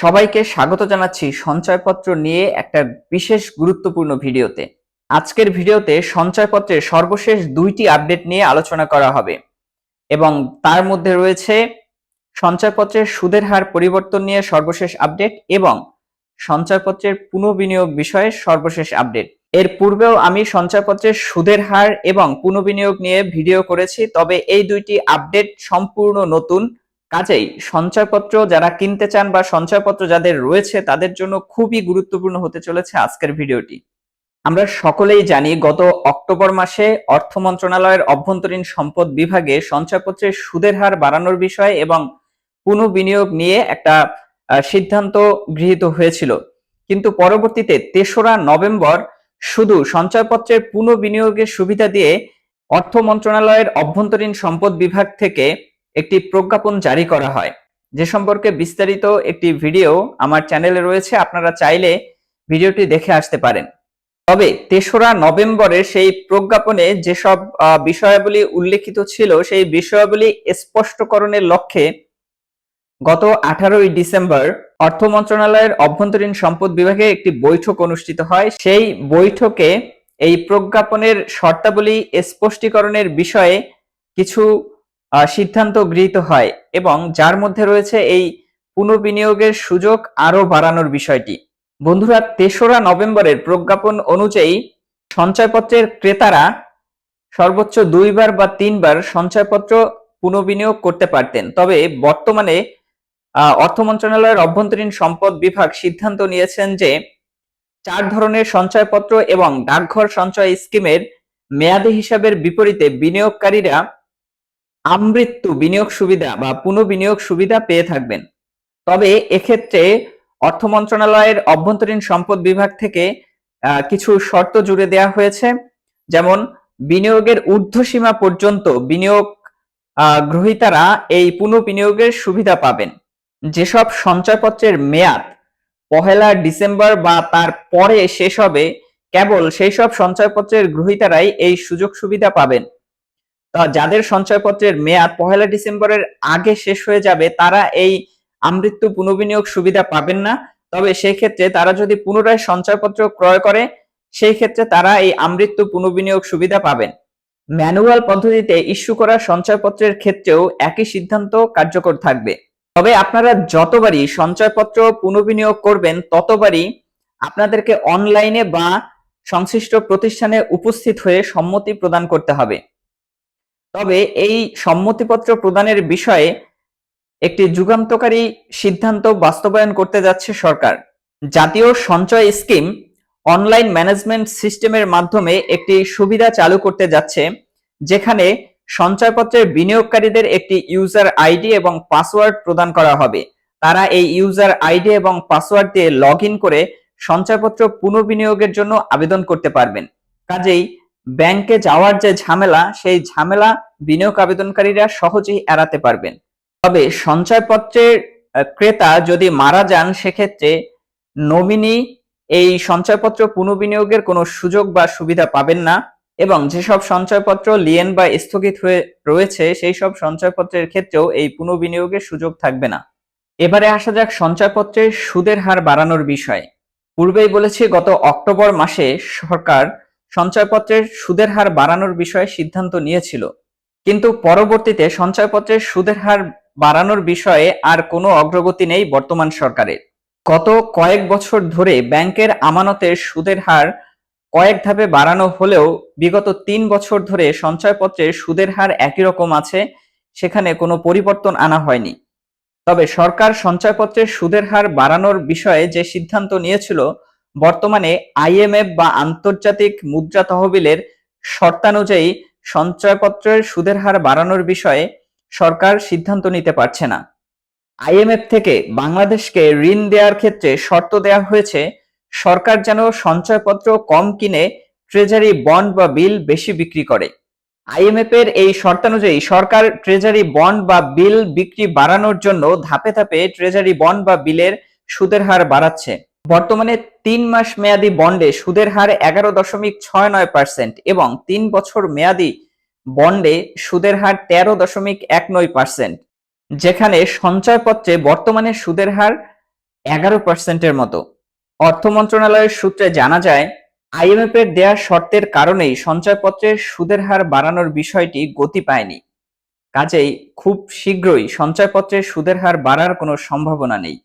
সবাইকে স্বাগত জানাচ্ছি সঞ্চয়পত্র নিয়ে একটা বিশেষ গুরুত্বপূর্ণ ভিডিওতে। আজকের ভিডিওতে সঞ্চয়পত্রের সর্বশেষ দুইটি আপডেট নিয়ে আলোচনা করা হবে এবং তার মধ্যে রয়েছে সঞ্চয়পত্রের সুদের হার পরিবর্তন নিয়ে সর্বশেষ আপডেট এবং সঞ্চয়পত্রের পুনঃবিনিয়োগ বিষয়ে সর্বশেষ আপডেট। এর পূর্বেও আমি সঞ্চয়পত্রের সুদের হার এবং পুনঃবিনিয়োগ নিয়ে ভিডিও করেছি, তবে এই দুইটি আপডেট সম্পূর্ণ নতুন কাজেই সঞ্চয়পত্র যারা কিনতে চান বা সঞ্চয়পত্র যাদের রয়েছে, তাদের জন্য খুবই গুরুত্বপূর্ণ হতে চলেছে আজকের ভিডিওটি। আমরা সকলেই জানি গত অক্টোবর মাসে অর্থ মন্ত্রণালয়ের অভ্যন্তরীণ সম্পদ বিভাগে সঞ্চয়পত্রের সুদের হার বাড়ানোর বিষয় এবং পুনঃবিনিয়োগ নিয়ে একটা সিদ্ধান্ত গৃহীত হয়েছিল। কিন্তু পরবর্তীতে তেসরা নভেম্বর শুধু সঞ্চয়পত্রের পুনঃবিনিয়োগের সুবিধা দিয়ে অর্থ মন্ত্রণালয়ের অভ্যন্তরীণ সম্পদ বিভাগ থেকে একটি প্রজ্ঞাপন জারি করা হয়। যে সম্পর্কে বিস্তারিত একটি ভিডিও আমার চ্যানেলে রয়েছে, আপনারা চাইলে ভিডিওটি দেখে আসতে পারেন। তবে তেসরা নভেম্বরের সেই প্রজ্ঞাপনে যেসব বিষয়াবলী উল্লেখিত ছিল, সেই বিষয়াবলী স্পষ্টকরণের লক্ষ্যে গত আঠারোই ডিসেম্বর অর্থ মন্ত্রণালয়ের অভ্যন্তরীণ সম্পদ বিভাগে একটি বৈঠক অনুষ্ঠিত হয়। সেই বৈঠকে এই প্রজ্ঞাপনের শর্তাবলী স্পষ্টীকরণের বিষয়ে কিছু সিদ্ধান্ত গৃহীত হয় এবং যার মধ্যে রয়েছে এই পুনর্বিনিয়োগের সুযোগ আরও বাড়ানোর বিষয়টি। বন্ধুরা, তেসরা নভেম্বরের প্রজ্ঞাপন অনুযায়ী সঞ্চয়পত্রের ক্রেতারা সর্বোচ্চ দুইবার বা তিনবার সঞ্চয়পত্র পুনর্বিনিয়োগ করতে পারতেন। তবে বর্তমানে অর্থ মন্ত্রণালয়ের অভ্যন্তরীণ সম্পদ বিভাগ সিদ্ধান্ত নিয়েছেন যে চার ধরনের সঞ্চয়পত্র এবং ডাকঘর সঞ্চয় স্কিমের মেয়াদি হিসাবের বিপরীতে বিনিয়োগকারীরা আমৃত্যু বিনিয়োগ সুবিধা বা পুনঃবিনিয়োগ সুবিধা পেয়ে থাকবেন। তবে এক্ষেত্রে অর্থ মন্ত্রণালয়ের অভ্যন্তরীণ সম্পদ বিভাগ থেকে কিছু শর্ত জুড়ে দেওয়া হয়েছে। যেমন, বিনিয়োগের ঊর্ধ্বসীমা পর্যন্ত বিনিয়োগ গ্রহীতারা এই পুনঃবিনিয়োগের সুবিধা পাবেন। যেসব সঞ্চয়পত্রের মেয়াদ পহেলা ডিসেম্বর বা তার পরে শেষ হবে, কেবল সেই সব সঞ্চয়পত্রের গ্রহীতারাই এই সুযোগ সুবিধা পাবেন। যাদের সঞ্চয়পত্রের মেয়াদ পহেলা ডিসেম্বরের আগে শেষ হয়ে যাবে, তারা এই আমৃত্যু পুনর্বিনিয়োগ সুবিধা পাবেন না। তবে সেই ক্ষেত্রে তারা যদি পুনরায় সঞ্চয়পত্র ক্রয় করে সেই ক্ষেত্রে তারা এই আমৃত্যু পুনর্বিনিয়োগ সুবিধা পাবেন। ম্যানুয়াল পদ্ধতিতে ইস্যু করা সঞ্চয়পত্রের ক্ষেত্রেও একই সিদ্ধান্ত কার্যকর থাকবে। তবে আপনারা যতবারই সঞ্চয়পত্র পুনর্বিনিয়োগ করবেন, ততবারই আপনাদেরকে অনলাইনে বা সংশ্লিষ্ট প্রতিষ্ঠানে উপস্থিত হয়ে সম্মতি প্রদান করতে হবে। তবে এই সম্মতিপত্র প্রদানের বিষয়ে একটি যুগান্তকারী সিদ্ধান্ত বাস্তবায়ন করতে যাচ্ছে সরকার। জাতীয় সঞ্চয় স্কিম অনলাইন ম্যানেজমেন্ট সিস্টেমের মাধ্যমে একটি সুবিধা চালু করতে যাচ্ছে, যেখানে সঞ্চয়পত্রের বিনিয়োগকারীদের একটি ইউজার আইডি এবং পাসওয়ার্ড প্রদান করা হবে। তারা এই ইউজার আইডি এবং পাসওয়ার্ড দিয়ে লগ করে সঞ্চয়পত্র পুনর্বিনিয়োগের জন্য আবেদন করতে পারবেন। কাজেই ব্যাংকে যাওয়ার যে ঝামেলা, সেই ঝামেলা বিনিয়োগ আবেদনকারীরা সহজেই এড়াতে পারবেন। তবে সঞ্চয়পত্রের ক্রেতা যদি মারা যান, সেক্ষেত্রে নমিনি এই সঞ্চয়পত্র পুনর্বিনিয়োগের কোনো সুযোগ বা সুবিধা পাবেন না এবং যেসব সঞ্চয়পত্র লিয়েন বা স্থগিত হয়ে রয়েছে, সেই সব সঞ্চয়পত্রের ক্ষেত্রেও এই পুনর্বিনিয়োগের সুযোগ থাকবে না। এবারে আসা যাক সঞ্চয়পত্রের সুদের হার বাড়ানোর বিষয়ে। পূর্বেই বলেছি, গত অক্টোবর মাসে সরকার সঞ্চয়পত্রের সুদের হার বাড়ানোর বিষয়ে সিদ্ধান্ত নিয়েছিল। কিন্তু পরবর্তীতে সঞ্চয়পত্রের সুদের হার বাড়ানোর বিষয়ে আর কোনো অগ্রগতি নেই বর্তমান সরকারের। গত কয়েক বছর ধরে ব্যাংকের আমানতের সুদের হার কয়েক ধাপে বাড়ানো হলেও বিগত তিন বছর ধরে সঞ্চয়পত্রের সুদের হার একই রকম আছে, সেখানে কোনো পরিবর্তন আনা হয়নি। তবে সরকার সঞ্চয়পত্রের সুদের হার বাড়ানোর বিষয়ে যে সিদ্ধান্ত নিয়েছিল বর্তমানে আইএমএফ বা আন্তর্জাতিক মুদ্রা তহবিলের শর্তানুযায়ী সঞ্চয়পত্রের সুদের হার বাড়ানোর বিষয়ে সরকার সিদ্ধান্ত নিতে পারছে না। আইএমএফ থেকে বাংলাদেশকে ঋণ দেওয়ার ক্ষেত্রে শর্ত দেওয়া হয়েছে, সরকার যেন সঞ্চয়পত্র কম কিনে ট্রেজারি বন্ড বা বিল বেশি বিক্রি করে। আইএমএফ এর এই শর্তানুযায়ী সরকার ট্রেজারি বন্ড বা বিল বিক্রি বাড়ানোর জন্য ধাপে ধাপে ট্রেজারি বন্ড বা বিলের সুদের হার বাড়াচ্ছে। বর্তমানে তিন মাস মেয়াদি বন্ডে সুদের হার এগারো দশমিক ছয় নয় পার্সেন্ট এবং তিন বছর মেয়াদি বন্ডে সুদের হার তেরো দশমিক এক নয় পার্সেন্ট, যেখানে সঞ্চয়পত্রে বর্তমানে সুদের হার এগারো পার্সেন্টের মতো। অর্থ মন্ত্রণালয়ের সূত্রে জানা যায় আইএমএফ এর দেয়া শর্তের কারণেই সঞ্চয়পত্রের সুদের হার বাড়ানোর বিষয়টি গতি পায়নি। কাজেই খুব শীঘ্রই সঞ্চয়পত্রের সুদের হার বাড়ার কোনো সম্ভাবনা নেই।